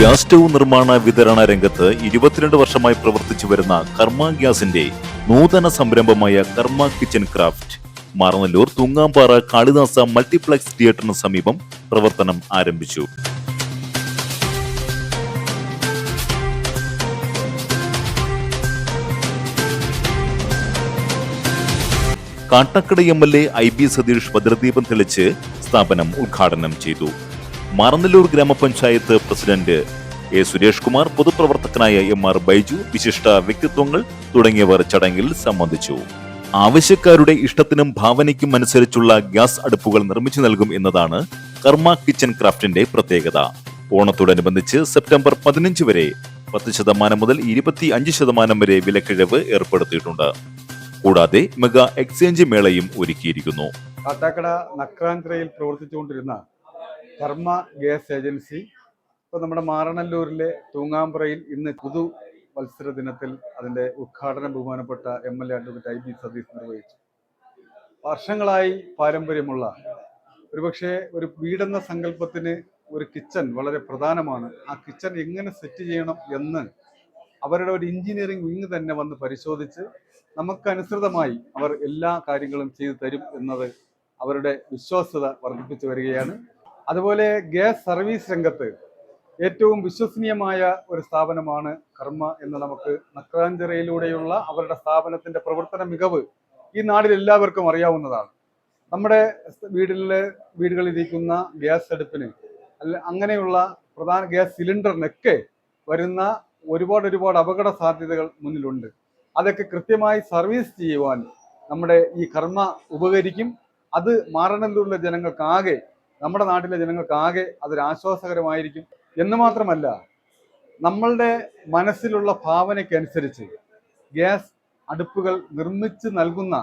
Gas stove നിർമ്മാണ വിതരണ രംഗത്ത് ഇരുപത്തിരണ്ട് വർഷമായി പ്രവർത്തിച്ചു വരുന്ന കർമ്മ ഗ്യാസിന്റെ നൂതന സംരംഭമായ Karma Kitchen Craft. Maranallur Thoongampara Kalidasa multiplex തിയേറ്ററിന് സമീപം പ്രവർത്തനം ആരംഭിച്ചു. Kattakada M L A I B Satheesh ഭദ്രദീപം തെളിച്ച് സ്ഥാപനം ഉദ്ഘാടനം ചെയ്തു. മാറനല്ലൂർ ഗ്രാമപഞ്ചായത്ത് പ്രസിഡന്റ് എ സുരേഷ് കുമാർ പൊതുപ്രവർത്തകനായ എം ആർ ബൈജു വിശിഷ്ട വ്യക്തിത്വങ്ങൾ തുടങ്ങിയവർ ചടങ്ങിൽ സംബന്ധിച്ചു. ആവശ്യക്കാരുടെ ഇഷ്ടത്തിനും ഭാവനയ്ക്കും അനുസരിച്ചുള്ള ഗ്യാസ് അടുപ്പുകൾ നിർമ്മിച്ചു നൽകും എന്നതാണ് കർമ്മ കിച്ചൻ ക്രാഫ്റ്റിന്റെ പ്രത്യേകത. ഓണത്തോടനുബന്ധിച്ച് സെപ്റ്റംബർ പതിനഞ്ച് വരെ പത്ത് ശതമാനം മുതൽ ഇരുപത്തി അഞ്ച് ശതമാനം വരെ വിലക്കിഴവ് ഏർപ്പെടുത്തിയിട്ടുണ്ട്. കൂടാതെ മെഗാ എക്സ്ചേഞ്ച് മേളയും ഒരുക്കിയിരിക്കുന്നു. കാട്ടാക്കട നക്രാഞ്ചിറയിൽ പ്രവർത്തിച്ചുകൊണ്ടിരുന്ന കർമ്മ ഗ്യാസ് ഏജൻസി. ഇപ്പോൾ നമ്മുടെ മാറണല്ലൂരിലെ തൂങ്ങാമ്പുറയിൽ ഇന്ന് പുതു മത്സര ദിനത്തിൽ അതിന്റെ ഉദ്ഘാടനം ബഹുമാനപ്പെട്ട M L A advocate I B Satheesh നിർവഹിച്ചു. വർഷങ്ങളായി പാരമ്പര്യമുള്ള ഒരുപക്ഷെ ഒരു വീടെന്ന സങ്കല്പത്തിന് ഒരു കിച്ചൺ വളരെ പ്രധാനമാണ്. ആ കിച്ചൺ എങ്ങനെ സെറ്റ് ചെയ്യണം എന്ന് അവരുടെ ഒരു എഞ്ചിനീയറിംഗ് വിങ് തന്നെ വന്ന് പരിശോധിച്ച് നമുക്കനുസൃതമായി അവർ എല്ലാ കാര്യങ്ങളും ചെയ്തു തരും എന്നത് അവരുടെ വിശ്വാസ്യത വർദ്ധിപ്പിച്ചു വരികയാണ്. അതുപോലെ ഗ്യാസ് സർവീസ് രംഗത്ത് ഏറ്റവും വിശ്വസനീയമായ ഒരു സ്ഥാപനമാണ് കർമ്മ എന്ന് നമുക്ക് നക്രാഞ്ചിറയിലൂടെയുള്ള അവരുടെ സ്ഥാപനത്തിന്റെ പ്രവർത്തന മികവ് ഈ നാടിൽ എല്ലാവർക്കും അറിയാവുന്നതാണ്. നമ്മുടെ വീടിലെ വീടുകളിലിരിക്കുന്ന ഗ്യാസ് അടുപ്പിന് അല്ല അങ്ങനെയുള്ള പ്രധാന ഗ്യാസ് സിലിണ്ടറിനൊക്കെ വരുന്ന ഒരുപാട് ഒരുപാട് അപകട സാധ്യതകൾ മുന്നിലുണ്ട്. അതൊക്കെ കൃത്യമായി സർവീസ് ചെയ്യുവാൻ നമ്മുടെ ഈ കർമ്മ ഉപകരിക്കും. അത് മാറനല്ലൂരിലെ ജനങ്ങൾക്കാകെ നമ്മുടെ നാട്ടിലെ ജനങ്ങൾക്കാകെ അതൊരു ആശ്വാസകരമായിരിക്കും എന്ന് മാത്രമല്ല നമ്മളുടെ മനസ്സിലുള്ള ഭാവനയ്ക്കനുസരിച്ച് ഗ്യാസ് അടുപ്പുകൾ നിർമ്മിച്ച് നൽകുന്ന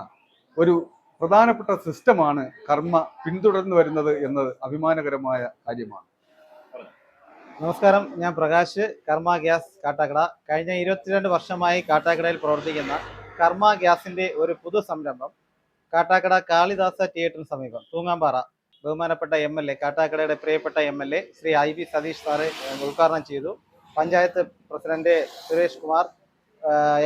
ഒരു പ്രധാനപ്പെട്ട സിസ്റ്റമാണ് കർമ്മ പിന്തുടർന്നു വരുന്നത് എന്നത് അഭിമാനകരമായ കാര്യമാണ്. നമസ്കാരം. ഞാൻ പ്രകാശ് കർമ്മ ഗ്യാസ് കാട്ടാക്കട. കഴിഞ്ഞ ഇരുപത്തിരണ്ട് വർഷമായി കാട്ടാക്കടയിൽ പ്രവർത്തിക്കുന്ന കർമ്മ ഗ്യാസിന്റെ ഒരു പുതു സംരംഭം കാട്ടാക്കട കാളിദാസ തിയേറ്ററിന് സമീപം തൂങ്ങാമ്പാറ. ബഹുമാനപ്പെട്ട എം എൽ എ കാട്ടാക്കടയുടെ പ്രിയപ്പെട്ട M L A Shri I V Satheesh sir ഉദ്ഘാടനം ചെയ്തു. Panchayat president Suresh Kumar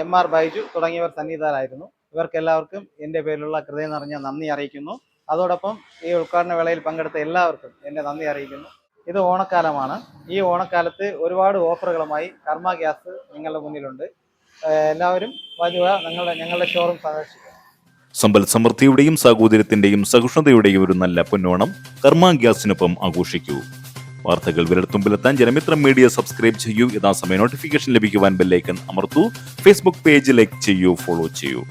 M R Baiju തുടങ്ങിയവർ സന്നിഹിതരായിരുന്നു ഇവർക്കെല്ലാവർക്കും എന്റെ പേരിലുള്ള ഹൃദയം നിറഞ്ഞ നന്ദി അറിയിക്കുന്നു. അതോടൊപ്പം ഈ ഉദ്ഘാടന വേളയിൽ പങ്കെടുത്ത എല്ലാവർക്കും എന്റെ നന്ദി അറിയിക്കുന്നു. ഇത് ഓണക്കാലമാണ്. ഈ ഓണക്കാലത്ത് ഒരുപാട് ഓഫറുകളുമായി കർമ്മ ഗ്യാസ് നിങ്ങളുടെ മുന്നിലുണ്ട്. എല്ലാവരും വരുക നിങ്ങളുടെ ഞങ്ങളുടെ ഷോറൂം സന്ദർശിക്കുക സമ്പൽ സമൃദ്ധിയുടെയും സാഹോദര്യത്തിന്റെയും സഹിഷ്ണുതയുടെയും ഒരു നല്ല പൊന്നോണം കർമാഗ്യാസിനൊപ്പം ആഘോഷിക്കൂ. വാർത്തകൾ വിരൽത്തുമ്പിലെത്താൻ ജനമിത്രം മീഡിയ സബ്സ്ക്രൈബ് ചെയ്യൂ. യഥാസമയം നോട്ടിഫിക്കേഷൻ ലഭിക്കുവാൻ ബെല്ലേക്കൻ അമർത്തൂ. ഫേസ്ബുക്ക് പേജ് ലൈക്ക് ചെയ്യൂ ഫോളോ ചെയ്യൂ.